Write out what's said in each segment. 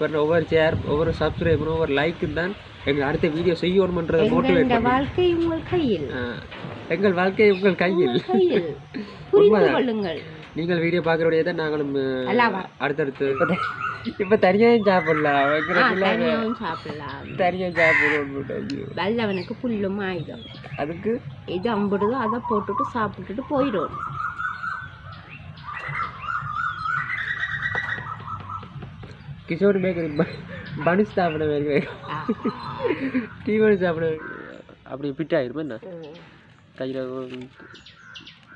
பண்ண ஒவ்வொரு ஷேர் ஒவ்வொரு சப்ஸ்கிரைபரும் ஒவ்வொரு லைக்கும் தான் எங்கள் அடுத்த வீடியோ செய்யணுமன்றதை மோட்டிவேட் இந்த பண்ணி. வாழ்க்கை உங்கள் கையில். எங்கள் வாழ்க்கை உங்கள் கையில். நீங்கள் வீடியோ பார்க்குறோடைய தான் நாங்களும். அடுத்தடுத்து இப்போ தனியாகவும் சாப்பிடலாம். தனியாவும் சாப்பிடலாம். தனியாக சாப்பிடுவோம் வல்லவனுக்கு புல்லும் ஆயுதம். அதுக்கு? இது அம்பிடுதோ அதை போட்டுட்டு சாப்பிட்டுட்டு போயிடும். கிஷோர் பேக்கரி பனிஸ் சாப்பிட மாதிரி டீ பண்ணி சாப்பிட அப்படி பிட் ஆயிரும் என்ன? கையில்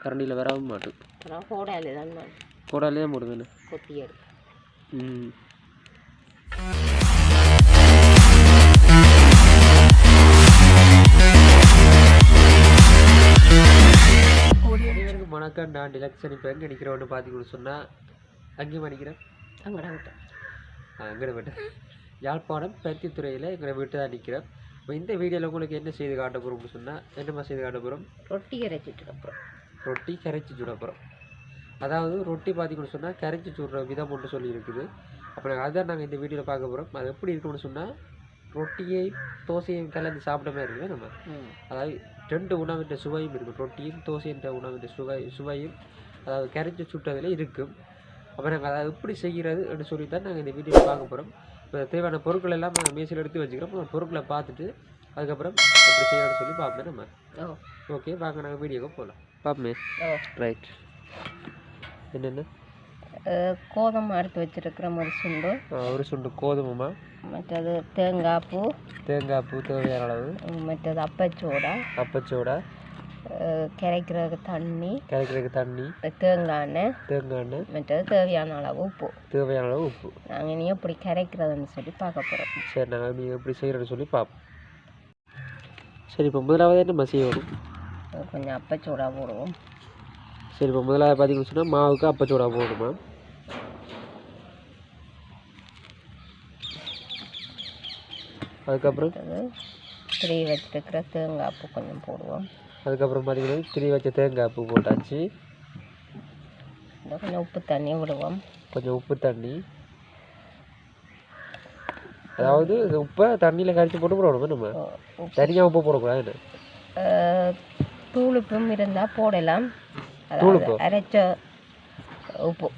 கரண்டியில் வரவும் மாட்டோம் கோடாலி தான் கூடாலே தான் போடுவேன் ம். வணக்கம். நான் டிலக்ஷன் இப்போ எங்கே நிற்கிறோன்னு பார்த்தீங்கன்னு சொன்னால் அங்கேயும் அங்கடா விட்டேன். எங்கட வீட்டு யாழ்ப்பாணம் பருத்தித்துறையில் எங்களை வீட்டு தான் நிற்கிறோம் இப்போ இந்த வீடியோவில் உங்களுக்கு என்ன செய்து காட்ட போகிறோம்னு சொன்னால் என்னம்மா செய்து காட்ட போகிறோம் ரொட்டி அரைச்சிட்டு அப்புறம் ரொட்டி கரைச்சி சுட போகிறோம் அதாவது ரொட்டி பார்த்தீங்கன்னு சொன்னால் கரைச்சி சுடுற விதம் ஒன்று சொல்லி இருக்குது அப்புறம் அதான் நாங்கள் இந்த வீடியோவில் பார்க்க போகிறோம் அது எப்படி இருக்கும்னு சொன்னால் ரொட்டியையும் தோசையும் கலந்து சாப்பிட்ட மாதிரி இருக்குது நம்ம? அதாவது ரெண்டு உணவின் சுவையும் இருக்கும். ரொட்டியும் தோசைன்ற உணவின் சுவை சுவையும் அதாவது கரைச்சி சுட்டதில் இருக்கும். அப்போ நாங்கள் அதை எப்படி செய்கிறது அப்படின்னு சொல்லி தான் நாங்கள் இந்த வீடியோவில் பார்க்க போகிறோம். இப்போ தேவையான பொருட்கள் எல்லாம் நாங்கள் மேசையில் எடுத்து வச்சுக்கிறோம். அந்த பொருட்களை பார்த்துட்டு அதுக்கப்புறம் எப்படி செய்யணும்னு சொல்லி பார்ப்போம் நம்ம. ஓகே வாங்க நாங்கள் வீடியோக்கு போகலாம். பார்ப்போமே. ரைட். என்னென்ன? கோதுமை எடுத்து வச்சிருக்கிற ஒரு சுண்டு. ஒரு சுண்டு கோதுமைமா? மற்றது தேங்காய் பூ. தேங்காய் பூ தேவையான அளவு. மற்றது அப்பச்சோடா. அப்பச்சோடா? கரைக்கிறதுக்கு தண்ணி கரைக்கிறதுக்கு தண்ணி தேங்காய் எண்ணெய் தேங்காய் எண்ணெய் மற்றது தேவையான அளவு உப்பு தேவையான அளவு உப்பு நாங்கள் இனி எப்படி கரைக்கிறதுன்னு சொல்லி பார்க்க போகிறோம் சரி நாங்கள் எப்படி எப்படி செய்கிறோன்னு சொல்லி பார்ப்போம் சரி இப்போ முதலாவது என்ன செய்யணும் கொஞ்சம் அப்பச்சோடா போடுவோம் சரி இப்போ முதலாவது பார்த்தீங்கன்னு சொன்னால் மாவுக்கு அப்பச்சோடா போடணுமா அதுக்கப்புறம் திரி வச்சிருக்கிற தேங்காய் பூ கொஞ்சம் போடுவோம் அதுக்கப்புறம் பார்த்தீங்கன்னா திரி வச்ச தேங்காய் பூ போட்டாச்சு. கொஞ்சம் உப்பு தண்ணி விடுவோம். கொஞ்சம் உப்பு தண்ணி. அதாவது உப்பை தண்ணியில் கரைச்சி போட்டு போடணும் நம்ம? உப்பு. தனியாக உப்பு போடக்கூடாது தூளுப்பும் இருந்தால் போடலாம். தூளுப்பு? அரைச்ச உப்பு.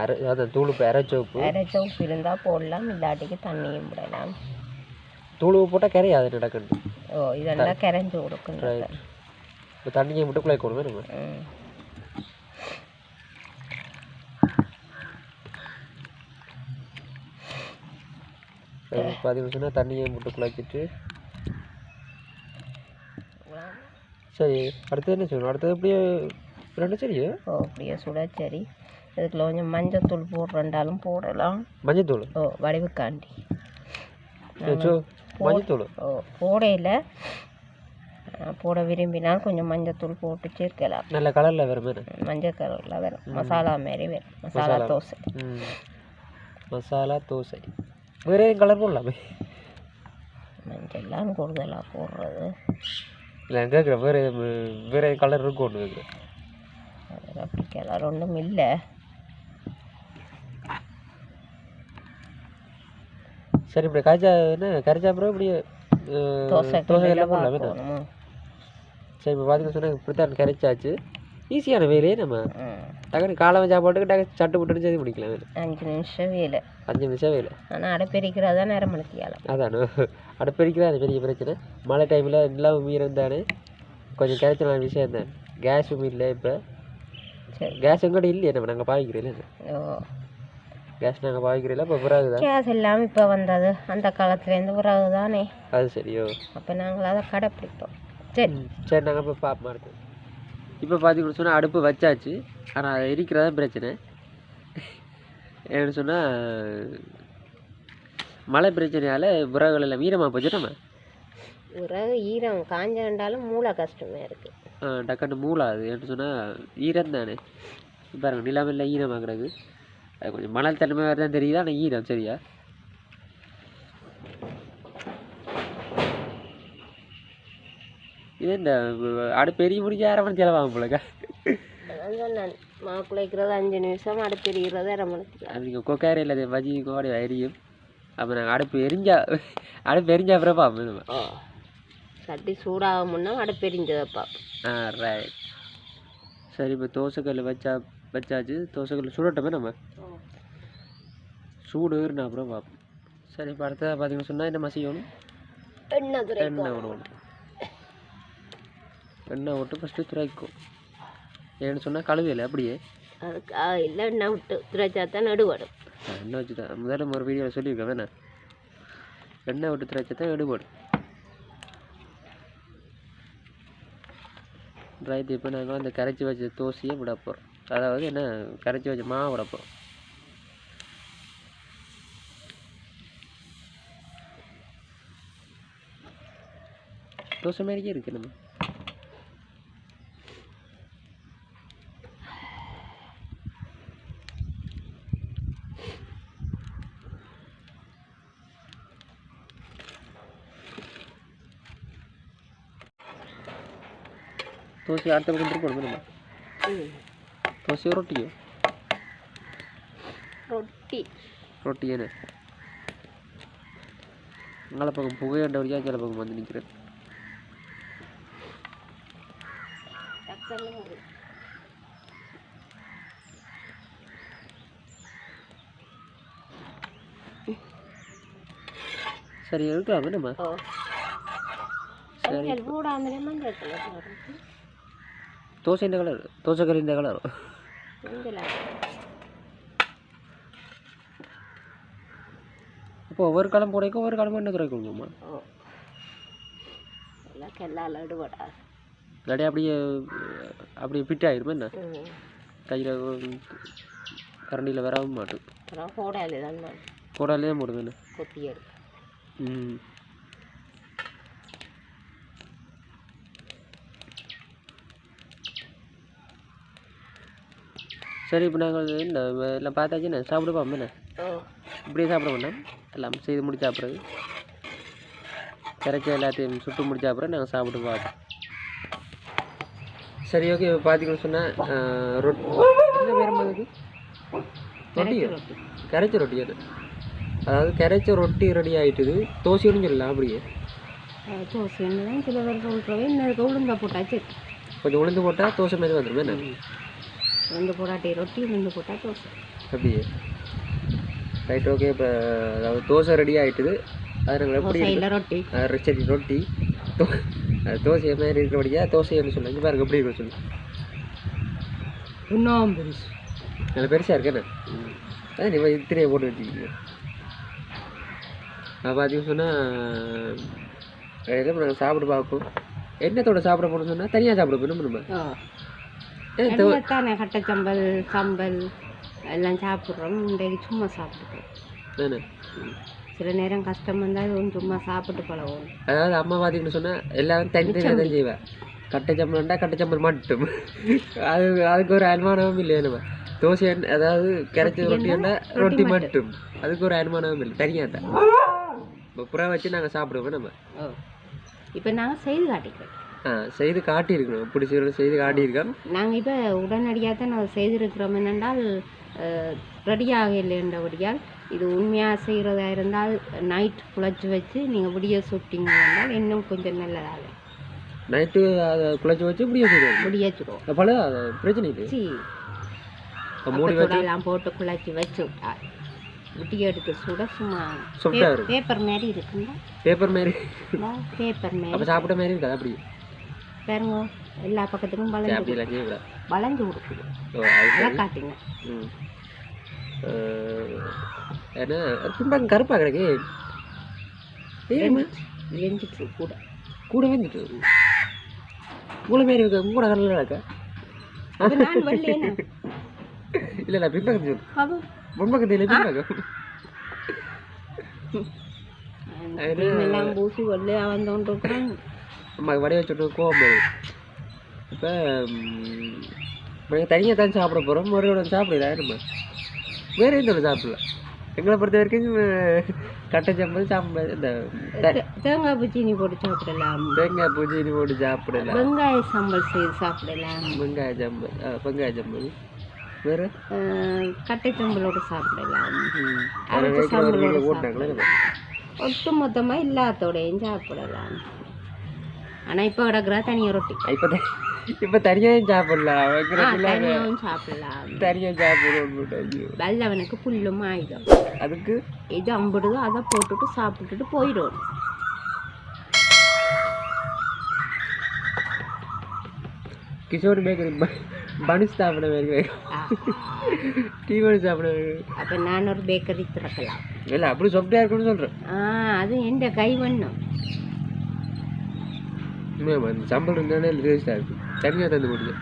அரை அதான் தூள் உப்பு அரைச்ச உப்பு. அரைச்ச உப்பு இருந்தால் போடலாம் இல்லாட்டிக்கு தண்ணியும் விடலாம். தூள் உப்பு போட்டால் கரையாது நடக்கணும் ஓ இதெல்லாம் கரைஞ்சி கொடுக்குறது. ரைட் இப்போ தண்ணியை மட்டும் குழைக்கணும் நம்ம ம். பார்த்தீங்கன்னு சொன்னால் தண்ணியை மட்டும் குழைச்சிட்டு சரி அடுத்தது என்ன செய்யணும்? அடுத்தது அப்படியே ரெண்டு சரியா ஓ அப்படியே சுட சரி இதுக்குள்ள கொஞ்சம் மஞ்சத்தூள் போடுறண்டாலும் போடலாம். மஞ்சத்தூள்? ஓ வடிவுக்காண்டி. மஞ்சத்தூள்? ஓ போடையில் போட விரும்பினால் கொஞ்சம் மஞ்சத்தூள் போட்டு சேர்க்கலாம். நல்ல கலரில் மாதிரி. மஞ்சள் கலரில் வரும் மசாலா மாரி வரும் மசாலா தோசை. மசாலா தோசை. வேறு கலர் போடலாமே மஞ்சள்லாம் கூடுதலாக போடுறது. இல்லை கேட்குறேன் வேறு வேறு கலர் இருக்கும் ஒன்று கேட்குறேன் அப்படி கலர் ஒன்றும் இல்லை. சரி இப்படி காய்ச்சா என்ன? கரைச்சா அப்புறம் இப்படி தோசை தோசை எல்லாம் போடலாமே? போடணும் சரி இப்போ பார்த்தீங்கன்னு சொன்னால் இப்படி தான் கரைச்சாச்சு. ஈஸியான வேலையே நம்ம. டக்குனு காலம் சாப்பாட்டுக்கு டக்கு சட்டு புட்டுன்னு செய்து முடிக்கலாம் அஞ்சு நிமிஷம் வேலை. அஞ்சு நிமிஷம் வேலை. ஆனால் அடைப்பெரிக்கிறதா நேரம் மணித்தியாலம். அதானோ? அடுப்பெருக்கி தான் பெரிய பிரச்சனை. மழை டைமில் எல்லாம் மீறம் தானே? கொஞ்சம் கிடைச்சலான விஷயம் தான். கேஸும் இல்லை இப்போ. சரி. கேஸ் எங்கூட இல்லையே நம்ம நாங்கள் பாவிக்கிறோம் இல்லை கேஸ் நாங்கள் பாவிக்கிறோம் இப்போ பிறகு தான் கேஸ் எல்லாம் இப்போ வந்தது. அந்த காலத்துலேருந்து பிறகு தானே அது சரியோ அப்போ நாங்கள் அதை கடைப்பிடிப்போம் சரி. சரி நாங்கள் இப்போ பார்ப்போம் அடுத்து. இப்போ பார்த்தீங்கன்னு சொன்னால் அடுப்பு வச்சாச்சு. ஆனால் அது எரிக்கிறதா பிரச்சனை. ஏன்னு சொன்னால் மழை பிரச்சனையால் விறகுகள் எல்லாம் ஈரமாக போச்சு நம்ம பிறகு ஈரம் காஞ்சண்டாலும் மூளை கஷ்டமாக இருக்குது டக்குன்னு மூளாது ஏன்னு சொன்னால் ஈரம் தானே பாருங்க நிலமெல்லாம் ஈரமாக கிடக்கு அது கொஞ்சம் மணல் தன்மை வேறு தான் தெரியுது? ஆனால் ஈரம் சரியா? இது இந்த அடுப்பு பெரிய முடிஞ்ச அரை மணி செலவாகும் போலக்கா. மாவு குழைக்கிறது அஞ்சு நிமிஷம் அடுப்பெரிகிறது அரை மணிக்கு அது நீங்கள் கொக்காரையில் வஜி கோடை எரியும் அப்போ நாங்கள் அடுப்பு எரிஞ்சா அடுப்பு எரிஞ்சா அப்புறம் பார்ப்போம் நம்ம. சட்டி சூடாக முன்னா அடுப்பெரிஞ்சதப்பா ஆ ரைட் சரி இப்போ தோசைக்கல் வச்சா வச்சாச்சு. தோசைக்கல் சுடட்டோமே நம்ம? சூடுன்னு அப்புறம் பார்ப்போம். சரி இப்போ அடுத்ததாக பார்த்தீங்கன்னு சொன்னால் என்ன செய்யணும் எண்ணெய் துரை எண்ணெய் விட்டு ஃபஸ்ட்டு துரைக்கும். ஏன்னு சொன்னால் கழுவியலை அப்படியே? இல்லை எண்ணெய் விட்டு துரைச்சா தான் நடுவடும் எண்ணெய் வச்சு தான் முதல்ல ஒரு வீடியோவில் சொல்லியிருக்கேன் வேணா எண்ணெய் விட்டு திரைச்சா தான் எடுபடும் ரைட் இப்போ நாங்கள் அந்த கரைச்சி வச்ச தோசையை விட போகிறோம் அதாவது என்ன கரைச்சி வச்ச மாவு உடப்போம் தோசை மாதிரியே இருக்கு நம்ம. தோசை அடுத்த பக்கம் திருப்பணும் நம்ம. ம் தோசையோ ரொட்டியோ ரொட்டி ரொட்டி என்ன அங்கே பக்கம் புகையாண்ட வழியாக சில பக்கம் வந்து நிற்கிறேன் சரி எடுக்கலாமே நம்ம ஓ சரி மஞ்சள் போடாமலே மஞ்சள் கலர் வரும் தோசை அப்போ ஒவ்வொரு காலம் போடைக்கும் ஒவ்வொரு காலமும் என்ன துறைக்கணுமா ஓ. எல்லாம் கெல்லால் அடுவடா இல்லாட்டி அப்படியே அப்படியே ஃபிட் ஆகிருமே என்ன? கையில் கரண்டியில் வராமல் மாட்டோம். போடாலே தான் போடுவேன் என்ன? கொத்தி எடுப்பேன் ம். சரி இப்போ நாங்கள் என்ன எல்லாம் பார்த்தாச்சு என்ன சாப்பிட பார்ப்போம் என்ன? இப்படியே சாப்பிட வேண்டாம். எல்லாம் செய்து முடிச்ச அப்புறம் கரைச்சி எல்லாத்தையும் சுட்டு முடிச்ச அப்புறம் நாங்கள் சாப்பிட்டு பார்ப்போம் சரி ஓகே இப்போ பார்த்தீங்கன்னு சொன்னால் ரொட்டி என்ன அதுக்கு? கரைச்ச ரொட்டி. அது. அதாவது கரைச்ச ரொட்டி ரெடி ஆயிட்டுது. தோசைன்னு சொல்லலாம் அப்படியே. தான் சில பேர் சொல்கிறவே உளுந்தா போட்டாச்சு. கொஞ்சம் உளுந்து போட்டால் தோசை மாதிரி வந்துடும் என்ன? உளுந்து போட்டாட்டி ரொட்டி உளுந்து போட்டால் தோசை. அப்படியே. ரைட் ஓகே இப்போ அதாவது தோசை ரெடி ஆயிட்டுது. அது நாங்கள் எப்படி ரொட்டி. சரி ரொட்டி. தோ- தோசை மாதிரி இருக்கிறபடியா தோசைன்னு சொல்லுங்க பாருங்க எப்படி இருக்கும் சொல்லு. இன்னும் பெருசு நல்ல பெருசாக இருக்கேண்ணே அதான் நீ இத்தனையை போட்டு வச்சுக்கிங்க நான் பார்த்தீங்கன்னு சொன்னால் நாங்கள் சாப்பிட பார்ப்போம். என்னத்தோட சாப்பிட போகணும்னு சொன்னால் தனியாக சாப்பிட போகணும் நம்ம. தானே கட்டச்சம்பல் சம்பல் எல்லாம் சாப்பிட்றோம். இன்றைக்கு சும்மா சாப்பிட்டுக்கிறோம் சில நேரம் கஷ்டம் வந்தால் இதுவும் சும்மா சாப்பிட்டு பழகும் அதாவது அம்மா பார்த்தீங்கன்னு சொன்னால் எல்லாரும் தனித்தனியாக தான் செய்வேன் கட்டச்சம்பளம்டா கட்டச்சம்பல் மட்டும். அது அதுக்கு ஒரு அனுமானமும் இல்லையா நம்ம. தோசை அதாவது கிடைச்ச ரொட்டி என்ன ரொட்டி மட்டும். அதுக்கு ஒரு அனுமானமும் இல்லை தனியாக தான். புறா வச்சு நாங்கள் சாப்பிடுவோம் நம்ம. இப்போ நாங்கள் செய்து காட்டிக்கிறோம். செய்து காட்டியிருக்கணும். செய்யணும் செய்து காட்டியிருக்கோம் நாங்கள் இப்போ உடனடியாக தான் நாங்கள் செய்திருக்கிறோம். என்னென்றால் ரெடியாக இல்லைன்றபடியால் இது உண்மையாக செய்கிறதா இருந்தால் நைட் குழச்சி வச்சு நீங்கள் விடிய சுட்டிங்க என்றால் இன்னும் கொஞ்சம் நல்லதாக. நைட்டு அதை குழச்சி வச்சு இப்படியே செய்வோம் முடியச்சுடுவோம் அப்போல அது பிரச்சனை இல்லை மூடி எல்லாம் போட்டு குழச்சி வச்சு விட்டால் விட்டி எடுத்து சுட சும்மா பேப்பர் மாதிரி இருக்குங்க பேப்பர் மாரி. பேப்பர் அப்போ மாதிரி சாப்பிட்ட மாதிரி இருக்காது அப்படி. பாருங்க எல்லா பக்கத்துக்கும் வளைஞ்சு வளைஞ்சு கொடுக்குது. ஓ அது அதை சரி காட்டுங்க. ஏன்னா பின்பாங்க கருப்பாக கிடக்கு? வெஞ்சிட்டு கூட. கூட வந்துட்டு உங்களை மாரி இருக்க கூட நான் வெள்ளையேனா இல்லை இல்லை பின்பக்கத்து சொல்லு அது முன்பக்கத்து இல்லை பின்பக்கம். எல்லாம் பூசி வெள்ளையா வந்தோன்னு இருக்கிறாங்க அம்மாக்கு வடைய வச்சுட்டு கோவம் வரும் இப்போ நாங்கள் தனியாக தான் சாப்பிட போகிறோம் முறையோட சாப்பிடல நம்ம? வேறு எந்த ஒன்று சாப்பிடல? எங்களை பொறுத்த வரைக்கும் கட்டை சம்பல் சாம்பல் இந்த தேங்காய் பூச்சினி போட்டு சாப்பிடலாம். தேங்காய் பூஜை போட்டு சாப்பிடலாம். வெங்காய சம்பல் செய்து சாப்பிடலாம். வெங்காய சம்பல் வெங்காய சம்பல். வேறு? கட்டை சாப்பிடலாம். சாம்பலோட சாப்பிடலாம். ஒட்டு மொத்தமாக எல்லாத்தோடையும் சாப்பிடலாம். ஆனால் இப்போ கிடக்குறா தனியாக ரொட்டி. இப்போ இப்போ தனியாக சாப்பிடலாம். தனியாகவும் சாப்பிடலாம். தனியாக சாப்பிடுவோம் வெள்ளவனுக்கு புல்லும் ஆயுதம். அதுக்கு? இது அம்பிடுதோ அதை போட்டுட்டு சாப்பிட்டுட்டு போயிடும். கிஷோர் பேக்கரி பனிஸ் சாப்பிட வேறு டீ சாப்பிட அப்போ நான் ஒரு பேக்கரி திறக்கலாம். இல்லை அப்படி சாப்பிட்டே இருக்குன்னு சொல்கிறேன் ஆ அது எந்த கைவண்ணம். உண்மையாம்மா அந்த சம்பளம் இருந்தாலே டேஸ்ட்டாக இருக்கும் தனியாக தந்து முடியும்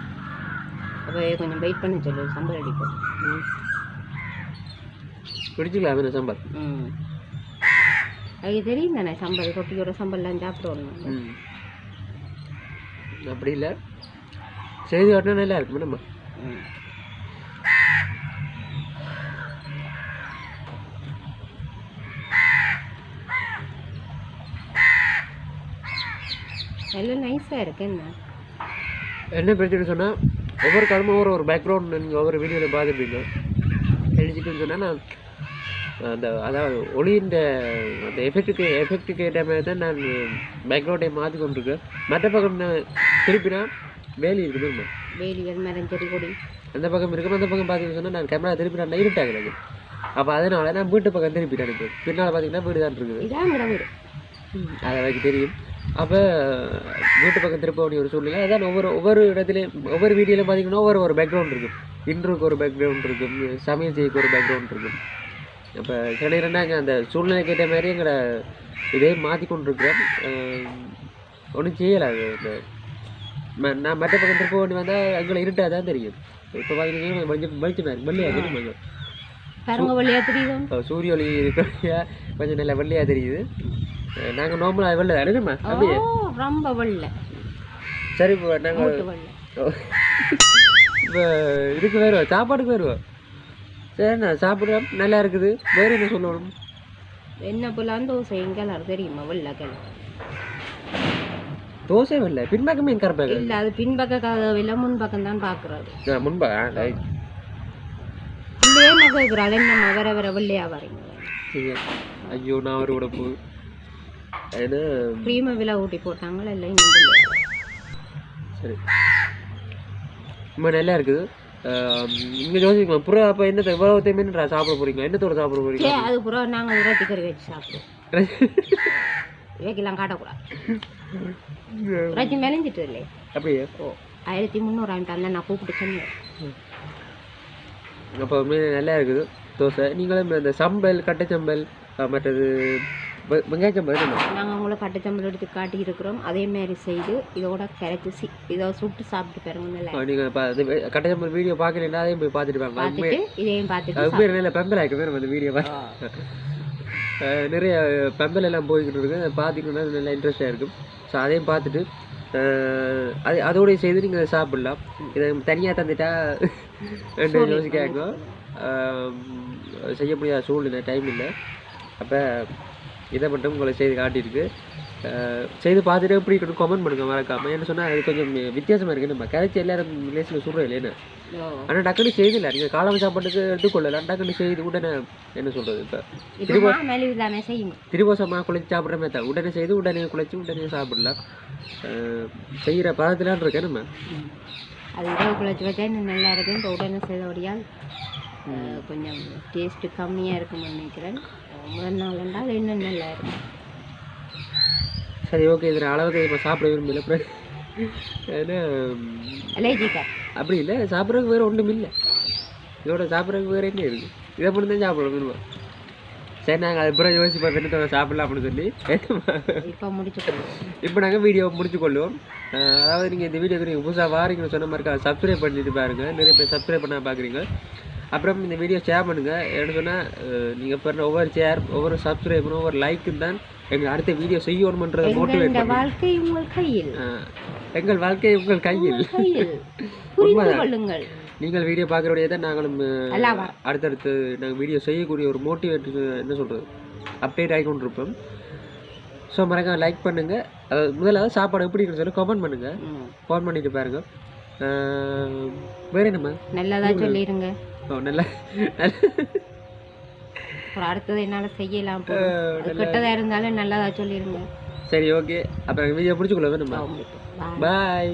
அப்போ கொஞ்சம் வெயிட் பண்ண சொல்லு சம்பளம் அடிப்போம் ம். பிடிச்சிக்கலாம் அவன சம்பல் ம். அது தெரியும் தானே சம்பல் ரொட்டியோட சம்பல்லாம் சாப்பிடணும் ம். அப்படி இல்லை. செய்தி காட்டினா நல்லா இருக்கும் நம்ம ம். எல்லாம் நைஸாக இருக்கு என்ன என்ன பிரச்சனை சொன்னால் ஒவ்வொரு காலமும் ஒவ்வொரு ஒரு பேக்ரவுண்ட் நீங்கள் ஒவ்வொரு வீடியோவில் பார்த்துருப்பீங்க. எழுதிட்டுன்னு சொன்னால் நான் அந்த அதாவது ஒளியின் அந்த எஃபெக்ட்டுக்கு எஃபெக்ட்டுக்கு ஏற்ற மாதிரி தான் நான் பேக்ரவுண்டை மாற்றி கொண்டிருக்கேன். மற்ற பக்கம் நான் திருப்பினா வேலி இருக்குது வேலிகள் மரம் செடி கொடி. அந்த பக்கம் இருக்கும் அந்த பக்கம் பார்த்தீங்கன்னு சொன்னால் நான் கேமரா திருப்பி நான் இருட்டாகிறது அப்போ அதனால நான் வீட்டு பக்கம் திருப்பிட்டேன் எனக்கு பின்னால் பார்த்தீங்கன்னா வீடு தான் இருக்குது அது எனக்கு தெரியும். அப்போ வீட்டு பக்கம் திருப்ப வேண்டிய ஒரு சூழ்நிலை. அதான் ஒவ்வொரு ஒவ்வொரு இடத்துலையும் ஒவ்வொரு வீடியோலையும் பார்த்தீங்கன்னா ஒவ்வொரு ஒரு பேக்ரவுண்ட் இருக்கும். இன்ட்ருக்கு ஒரு பேக்ரவுண்ட் இருக்கும். சமையல் செய்யக்கு ஒரு பேக்ரவுண்ட் இருக்கும். அப்போ சில நேரம் நாங்கள் அந்த சூழ்நிலைக்கு ஏற்ற மாதிரி எங்களை இதே மாற்றி கொண்டிருக்கிறோம். ஒன்றும் செய்யலை அது. நான் மற்ற பக்கம் திருப்ப வேண்டி வந்தால் எங்களை இருட்டாக தான் தெரியும். இப்போ பார்த்தீங்கன்னா கொஞ்சம் வெளிச்சமாக வெள்ளையாக தெரியும் இப்போ சூரிய ஒளி இருக்கிற கொஞ்சம் நல்லா வெள்ளையாக தெரியுது. நாங்கள் நார்மலாக வெள்ளை அழுகுமா அப்படியே ரொம்ப வெள்ளை சரி இப்போ நாங்கள் இப்போ இதுக்கு வருவோம் சாப்பாடுக்கு வருவோம் சரி நான் சாப்பிட்றோம் நல்லா இருக்குது. வேறு என்ன சொல்லணும்? என்ன போலாம் தோசை எங்கெல்லாம் தெரியுமா வெள்ளை கிழங்கு தோசை வெள்ளை பின்பக்கமே என் கரப்பாங்க இல்லை அது பின்பக்க கதவில்லை முன்பக்கம் தான் பார்க்குறது முன்பா? ரைட் இல்லையே நான் என்னம்மா வர வர வெள்ளையா வரீங்க ஐயோ நான் ஒரு உடப்பு ஏன்னா க்ரீமை விலை ஊட்டி போட்டாங்களா இல்லை சரி. ரொம்ப நல்லா இருக்குது. இங்கே யோசிக்கலாம் புறா அப்போ என்ன இவ்வளோ என்னடா சாப்பிட போறீங்க? என்னத்தோட சாப்பிட போறீங்க? அது பூரா நாங்கள் இறைச்சி கறி வச்சு சாப்பிடுவோம். இவைக்கெல்லாம் காட்டக்கூடாது. இறைச்சி மெலிஞ்சிட்டு இல்லை. அப்படியே? ஓ ஆயிரத்தி முந்நூறு ஆயிட்டு நான் கூப்பிட்டு சொன்னேன். அப்போ உண்மையிலே நல்லா இருக்குது. தோசை. நீங்களும் இந்த சம்பல் கட்டைச்சம்பல் அஹ் மற்றது வெங்காய சம்பல் நாங்கள் உங்களை கட்டுச்சம்பளம் எடுத்து காட்டி இருக்கிறோம் அதே மாதிரி செய்து இதோட கரைச்சி சி இதை சுட்டு சாப்பிட்டு பாருங்க நீங்கள் வெ- கட்டைச்சம்பல் வீடியோ பார்க்கலன்னா அதையும் போய் பார்த்துட்டு பார்த்துட்டு இதையும் பார்த்துட்டு அது பேர் நல்ல பெம்பல் ஆகிட்டு பேர் அந்த வீடியோ நிறைய பெம்பல் எல்லாம் போய்கிட்டு இருக்கு. அதை பார்த்தீங்கன்னா நல்லா இன்ட்ரெஸ்டாக இருக்கும். ஸோ அதையும் பார்த்துட்டு அது அதோடய செய்து நீங்கள் சாப்பிடலாம். இதை தனியாக தந்துட்டா ரெண்டு யோசிக்காங்க செய்ய முடியாத சூழ்நிலை டைம் இல்லை. அப்போ இதை மட்டும் உங்களை செய்து காட்டியிருக்கு. செய்து பார்த்துட்டு எப்படி இருக்கணும் கமெண்ட் பண்ணுங்க மறக்காம. என்ன சொன்னால் அது கொஞ்சம் வித்தியாசமாக இருக்குது நம்ம கரைச்சி எல்லாரும் லேசில் சொல்கிறோம் இல்லைன்னு ஆனால் டக்குனு செய்தில்லை நீங்கள் காலம் சாப்பாட்டுக்கு எடுத்துக்கொள்ளலாம் டக்குனு செய்து உடனே என்ன சொல்கிறது இப்போ? செய்யுங்க. திருவோசமாக குளிச்சு சாப்பிட்ற மாதிரி தான். உடனே செய்து உடனே குளிச்சு உடனே சாப்பிடலாம் செய்கிற பதத்திலான் இருக்கேன் நம்ம. அது இரவு குழச்சி வச்சா இன்னும் நல்லா இருக்கும். இப்போ உடனே செய்தபடியால் கொஞ்சம் டேஸ்ட்டு கம்மியாக இருக்கும்னு நினைக்கிறேன். முதல் நாள் என்றால் இன்னும் நல்லா இருக்கும். சரி ஓகே இதில் அளவுக்கு இப்போ சாப்பிட விரும்பல. அப்புறம் அப்படி இல்லை சாப்பிட்றதுக்கு வேறு ஒன்றும் இல்லை. இதோட சாப்பிட்றதுக்கு வேறு என்ன இருக்குது இதை மட்டும் தான் சாப்பிட விரும்புவோம் சரி நாங்கள் அது பிறகு யோசிப்போம் என்னத்தோட சாப்பிடலாம் அப்படின்னு சொல்லி. இப்போ முடிச்சுக்கணும் இப்போ நாங்கள் வீடியோ முடிச்சு கொள்ளுவோம். அஹ் அதாவது நீங்கள் இந்த வீடியோக்கு நீங்கள் புதுசாக வாரீங்கன்னு சொன்ன மாதிரி சப்ஸ்கிரைப் பண்ணிட்டு பாருங்கள் நிறைய பேர் சப்ஸ்கிரைப் பண்ண பார்க்குறீங்க அப்புறம் இந்த வீடியோ ஷேர் பண்ணுங்கள் என்ன சொன்னால் நீங்கள் பண்ணுற ஒவ்வொரு ஷேர் ஒவ்வொரு சப்ஸ்கிரைபரும் ஒவ்வொரு லைக்கும் தான் எங்கள் அடுத்த வீடியோ செய்யணுமன்றதை மோட்டிவேட் வாழ்க்கை உங்கள் கையில்? எங்கள் வாழ்க்கை உங்கள் கையில். கொள்ளுங்கள். நீங்கள் வீடியோ பார்க்குறோடைய தான் நாங்களும். அடுத்தடுத்து நாங்கள் வீடியோ செய்யக்கூடிய ஒரு மோட்டிவேட் என்ன சொல்கிறது அப்டேட் ஆகி கொண்டிருப்போம். ஸோ மறக்காம லைக் பண்ணுங்கள் அதாவது முதல்ல சாப்பாடு எப்படி இருக்குன்னு சொல்லி கமெண்ட் பண்ணுங்கள் ஃபோன் பண்ணிட்டு பாருங்க. ஆஹ், வேற என்னம்மா நல்லதா சொல்லிடுங்க நல்ல அப்புறம் அடுத்தது என்னால் செய்யலாம் கெட்டதாக இருந்தாலும் நல்லதா சொல்லிடுங்க சரி ஓகே. அப்புறம் வீடியோ பிடிச்சிக்கொள்ள வேணுமா? பாய்